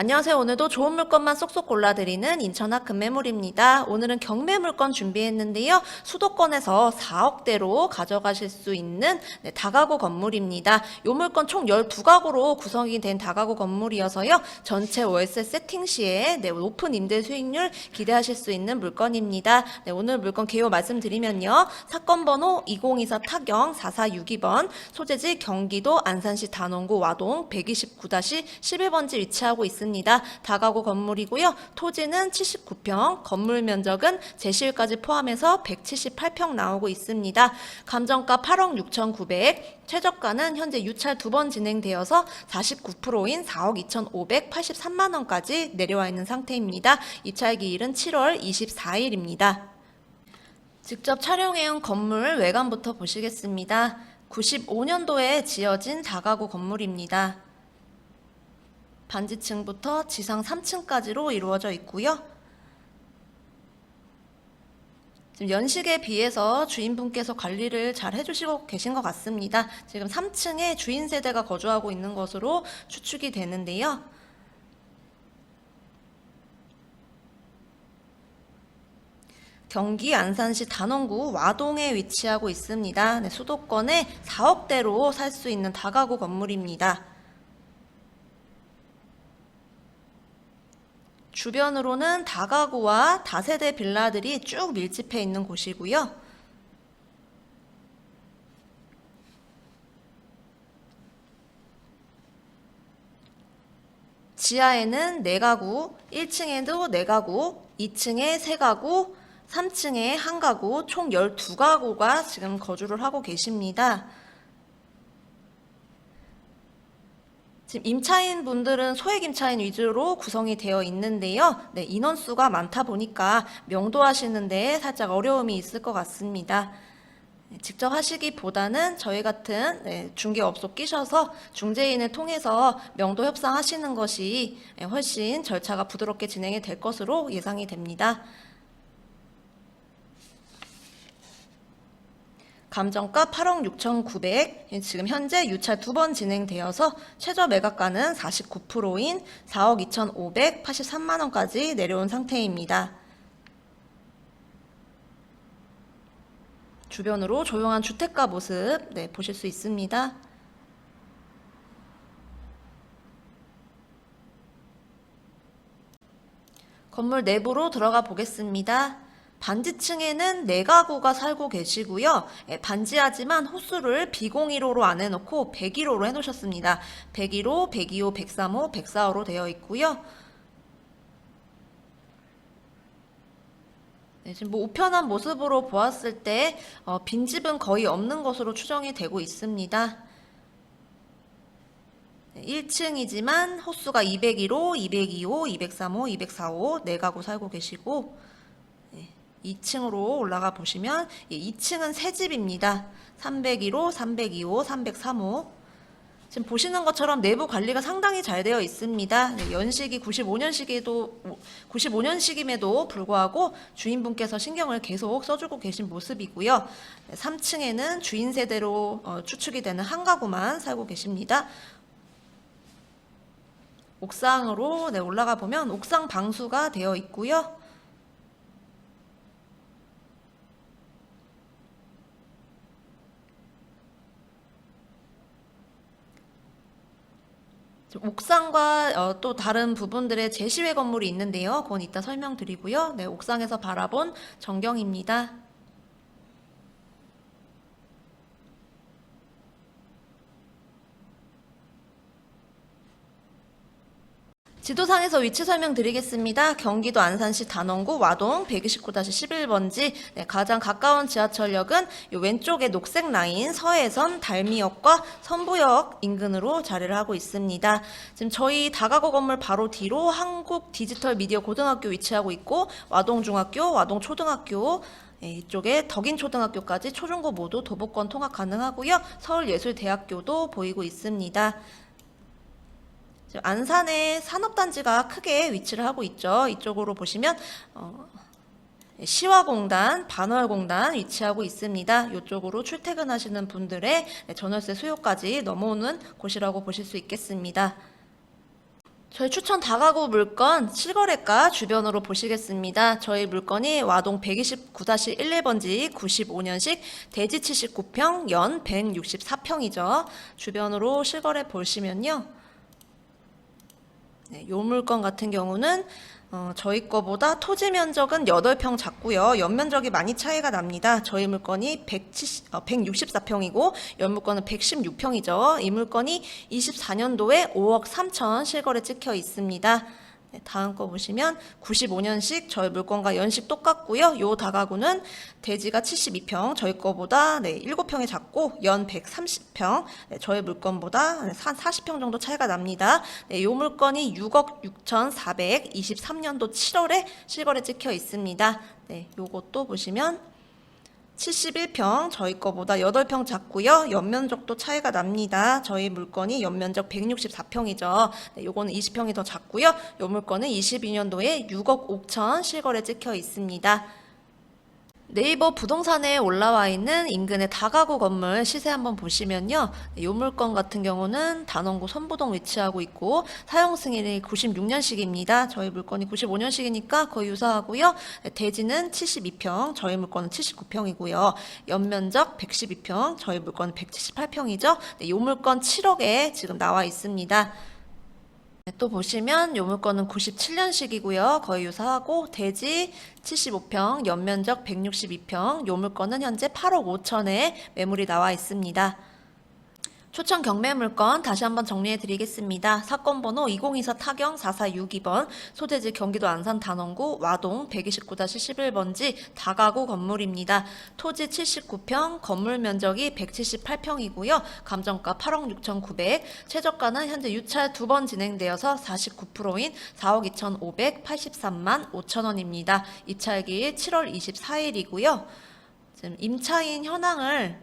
안녕하세요. 오늘도 좋은 물건만 쏙쏙 골라드리는 인천학 금매물입니다. 오늘은 경매 물건 준비했는데요. 수도권에서 4억대로 가져가실 수 있는 네, 다가구 건물입니다. 이 물건 총 12가구로 구성이 된 다가구 건물이어서요. 전체 월세 세팅 시에 네, 높은 임대 수익률 기대하실 수 있는 물건입니다. 네, 오늘 물건 개요 말씀드리면요. 사건 번호 2024 타경 4462번 소재지 경기도 안산시 단원구 와동 129-11번지 위치하고 있습니다. 다가구 건물이고요. 토지는 79평, 건물 면적은 제시율까지 포함해서 178평 나오고 있습니다. 감정가 8억 6,900, 최저가는 현재 유찰 두 번 진행되어서 49%인 4억 2,583만 원까지 내려와 있는 상태입니다. 입찰 기일은 7월 24일입니다. 직접 촬영해온 건물 외관부터 보시겠습니다. 95년도에 지어진 다가구 건물입니다. 반지층부터 지상 3층까지로 이루어져 있고요. 지금 연식에 비해서 주인분께서 관리를 잘 해주시고 계신 것 같습니다. 지금 3층에 주인 세대가 거주하고 있는 것으로 추측이 되는데요. 경기 안산시 단원구 와동에 위치하고 있습니다. 네, 수도권에 4억대로 살 수 있는 다가구 건물입니다. 주변으로는 다가구와 다세대 빌라들이 쭉 밀집해 있는 곳이고요. 지하에는 4가구, 1층에도 4가구, 2층에 3가구, 3층에 1가구, 총 12가구가 지금 거주를 하고 계십니다. 지금 임차인 분들은 소액 임차인 위주로 구성이 되어 있는데요. 네, 인원수가 많다 보니까 명도하시는데 살짝 어려움이 있을 것 같습니다. 네, 직접 하시기보다는 저희 같은 네, 중개업소 끼셔서 중재인을 통해서 명도 협상하시는 것이 네, 훨씬 절차가 부드럽게 진행이 될 것으로 예상이 됩니다. 감정가 8억 6,900, 지금 현재 유찰 두 번 진행되어서 최저 매각가는 49%인 4억 2,583만 원까지 내려온 상태입니다. 주변으로 조용한 주택가 모습 네, 보실 수 있습니다. 건물 내부로 들어가 보겠습니다. 반지층에는 네 가구가 살고 계시고요. 예, 반지하지만 호수를 비공일호로 안 해놓고 101호로 해놓으셨습니다. 101호, 102호, 103호, 104호로 되어 있고요. 네, 지금 뭐 우편한 모습으로 보았을 때 어, 빈집은 거의 없는 것으로 추정이 되고 있습니다. 1층이지만 호수가 201호, 202호, 203호, 204호 네 가구 살고 계시고 2층으로 올라가 보시면 2층은 새 집입니다. 301호, 302호, 303호. 지금 보시는 것처럼 내부 관리가 상당히 잘 되어 있습니다. 네, 연식이 95년식에도 95년식임에도 불구하고 주인분께서 신경을 계속 써주고 계신 모습이고요. 3층에는 주인 세대로 어, 추측이 되는 한 가구만 살고 계십니다. 옥상으로 네, 올라가 보면 옥상 방수가 되어 있고요. 옥상과 어, 또 다른 부분들의 제시외 건물이 있는데요. 그건 이따 설명드리고요. 네, 옥상에서 바라본 전경입니다. 지도상에서 위치 설명드리겠습니다. 경기도 안산시 단원구 와동 129-11번지 네, 가장 가까운 지하철역은 이 왼쪽에 녹색 라인 서해선 달미역과 선부역 인근으로 자리를 하고 있습니다. 지금 저희 다가구 건물 바로 뒤로 한국 디지털 미디어 고등학교 위치하고 있고 와동 중학교, 와동 초등학교 네, 이쪽에 덕인초등학교까지 초중고 모두 도보권 통학 가능하고요. 서울예술대학교도 보이고 있습니다. 안산에 산업단지가 크게 위치를 하고 있죠. 이쪽으로 보시면 어, 시화공단, 반월공단 위치하고 있습니다. 이쪽으로 출퇴근하시는 분들의 전월세 수요까지 넘어오는 곳이라고 보실 수 있겠습니다. 저희 추천 다가구 물건 실거래가 주변으로 보시겠습니다. 저희 물건이 와동 129-11번지 95년식 대지 79평 연 164평이죠. 주변으로 실거래 보시면요. 네, 요 물건 같은 경우는 어, 저희 거보다 토지 면적은 8평 작고요. 연면적이 많이 차이가 납니다. 저희 물건이 170, 어, 164평이고 연 물건은 116평이죠. 이 물건이 24년도에 5억 3천 실거래 찍혀 있습니다. 네, 다음 거 보시면 95년식 저희 물건과 연식 똑같고요. 요 다가구는 대지가 72평, 저희 거보다 네, 7평이 작고 연 130평, 네, 저희 물건보다 한 40평 정도 차이가 납니다. 네, 요 물건이 6억 6,423년도 7월에 실거래 찍혀 있습니다. 네, 요것도 보시면 71평 저희 거보다 8평 작고요. 연면적도 차이가 납니다. 저희 물건이 연면적 164평이죠. 네, 요거는 20평이 더 작고요. 요 물건은 22년도에 6억 5천 실거래 찍혀 있습니다. 네이버 부동산에 올라와 있는 인근의 다가구 건물 시세 한번 보시면요. 이 물건 같은 경우는 단원구 선부동 위치하고 있고 사용 승인이 96년식입니다. 저희 물건이 95년식이니까 거의 유사하고요. 네, 대지는 72평, 저희 물건은 79평이고요. 연면적 112평, 저희 물건은 178평이죠. 네, 이 물건 7억에 지금 나와 있습니다. 네, 또 보시면 요 물건은 97년식이고요. 거의 유사하고 대지 75평, 연면적 162평, 요 물건은 현재 8억 5천에 매물이 나와 있습니다. 초청 경매 물건 다시 한번 정리해 드리겠습니다. 사건 번호 2024 타경 4462번 소재지 경기도 안산 단원구 와동 129-11번지 다가구 건물입니다. 토지 79평, 건물 면적이 178평이고요. 감정가 8억 6,900, 최저가는 현재 유찰 두 번 진행되어서 49%인 4억 2,583만 5천 원입니다. 입찰기 7월 24일이고요. 지금 임차인 현황을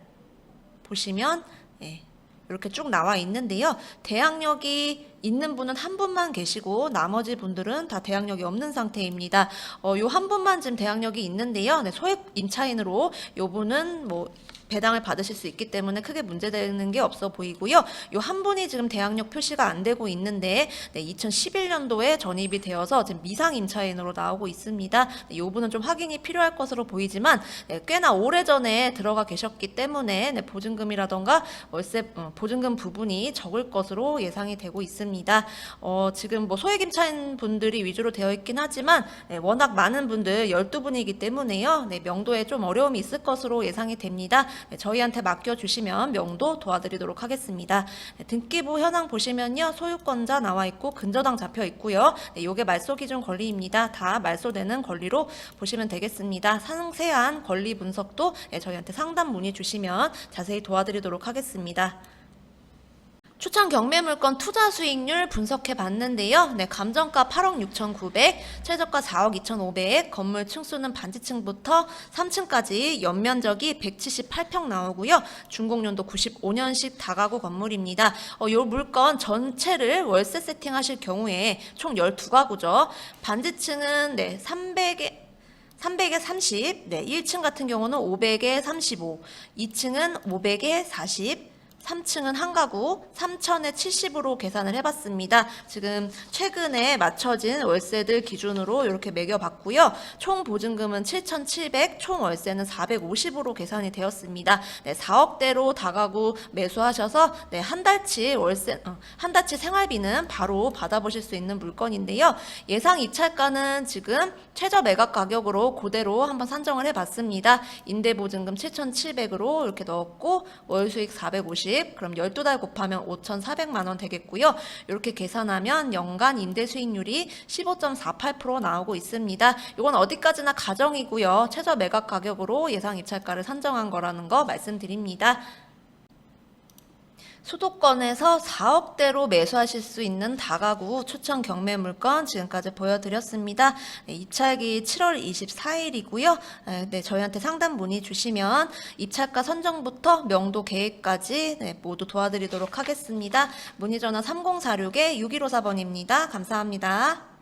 보시면 예, 이렇게 쭉 나와 있는데요. 대항력이 있는 분은 한 분만 계시고 나머지 분들은 다 대항력이 없는 상태입니다. 어, 요 한 분만 지금 대항력이 있는데요. 네, 소액 임차인으로 요 분은 뭐 배당을 받으실 수 있기 때문에 크게 문제되는 게 없어 보이고요. 요 한 분이 지금 대항력 표시가 안 되고 있는데 네, 2011년도에 전입이 되어서 지금 미상 임차인으로 나오고 있습니다. 네, 요 분은 좀 확인이 필요할 것으로 보이지만 네, 꽤나 오래 전에 들어가 계셨기 때문에 네, 보증금이라던가 월세 어, 보증금 부분이 적을 것으로 예상이 되고 있습니다. 어, 지금 뭐 소액 임차인 분들이 위주로 되어 있긴 하지만 네, 워낙 많은 분들 12분이기 때문에요. 네, 명도에 좀 어려움이 있을 것으로 예상이 됩니다. 네, 저희한테 맡겨주시면 명도 도와드리도록 하겠습니다. 네, 등기부 현황 보시면요. 소유권자 나와 있고 근저당 잡혀 있고요. 네, 요게 말소 기준 권리입니다. 다 말소되는 권리로 보시면 되겠습니다. 상세한 권리 분석도 네, 저희한테 상담 문의 주시면 자세히 도와드리도록 하겠습니다. 추천 경매 물건 투자 수익률 분석해 봤는데요. 네, 감정가 8억 6,900, 최저가 4억 2,500, 건물 층수는 반지층부터 3층까지 연면적이 178평 나오고요. 준공연도 95년식 다가구 건물입니다. 어, 요 물건 전체를 월세 세팅하실 경우에 총 12가구죠. 반지층은 네, 300에 300에 30, 네, 1층 같은 경우는 500에 35, 2층은 500에 40, 3층은 한 가구 3천에 70으로 계산을 해봤습니다. 지금 최근에 맞춰진 월세들 기준으로 이렇게 매겨봤고요. 총 보증금은 7,700, 총 월세는 450으로 계산이 되었습니다. 네, 4억대로 다가구 매수하셔서 네, 한 달치 월세, 어, 한 달치 생활비는 바로 받아보실 수 있는 물건인데요. 예상 입찰가는 지금 최저 매각 가격으로 그대로 한번 산정을 해봤습니다. 임대 보증금 7,700으로 이렇게 넣었고 월 수익 450, 그럼 12달 곱하면 5,400만 원 되겠고요. 이렇게 계산하면 연간 임대 수익률이 15.48% 나오고 있습니다. 이건 어디까지나 가정이고요. 최저 매각 가격으로 예상 입찰가를 산정한 거라는 거 말씀드립니다. 수도권에서 4억대로 매수하실 수 있는 다가구 추천 경매 물건 지금까지 보여드렸습니다. 네, 입찰기 7월 24일이고요. 네, 저희한테 상담 문의 주시면 입찰가 선정부터 명도 계획까지 네, 모두 도와드리도록 하겠습니다. 문의 전화 3046에 6154번입니다. 감사합니다.